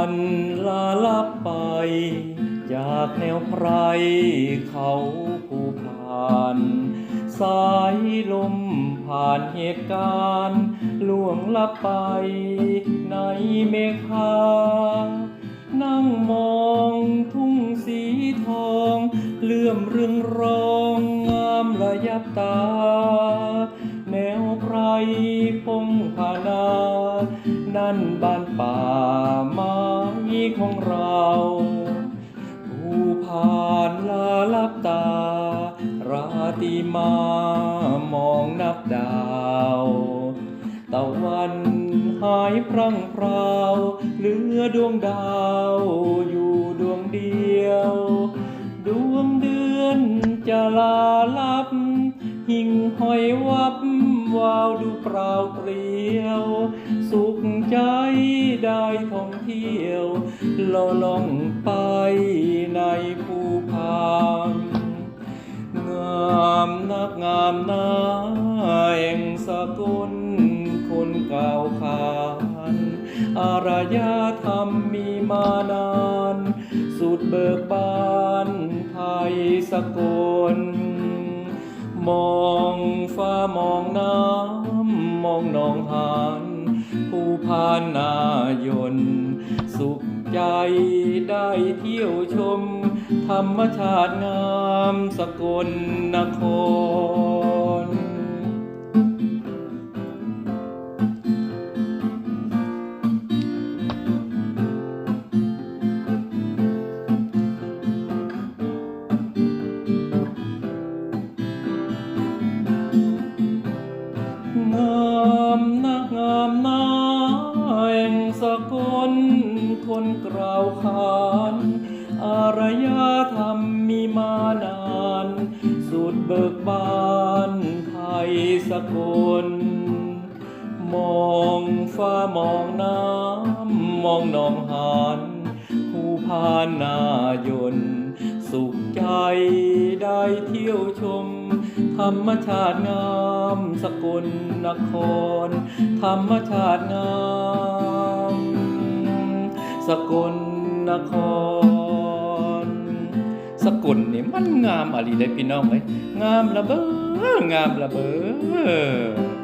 ันลาลับไป จากแนวไพรเขาผู้ผ่าน สายลมผ่านเหตุการณ์ล่วงลับไปในเมฆานั่งมองทุ่งสีทอง เลื่อมเรืองรองงามระยับตา แนวไพรพงพานา นั่นบ้านป่ามา ของเราผู้ผ่านลาลับตา ราตรีมามองนับดาวตะวันหายพรั่งพราวเหลือดวงดาวอยู่ดวงเดียว ดวงเดือนจะลาลับ หิ่งห้อยวับวาวดูเปล่าเปลี่ยว สุขใจ ได้ท่องเที่ยวลอล่องไปในภูพานงามนักงามนาแห่งสกลคนเก่าขานอารยธรรมมีมานาน สุดเบิกบานไทยสกลมองฟ้ามองน้ำ มองหนองหาน ผู้พานนายน สุขใจได้เที่ยวชม ธรรมชาติงามสกลนคร กลคนกล่าวขานอารยธรรมมีมานาน สุดเบิกบานไทยสกล มองฟ้ามองน้ำ มองหนองหานผู้พานนายน สุขใจได้เที่ยวชม ธรรมชาติงามสกลนคร ธรรมชาติงาม สกลนคร สกลนี่มันงามอะไรได้พี่น้องไหมงามระเบ้องามระเบ้อ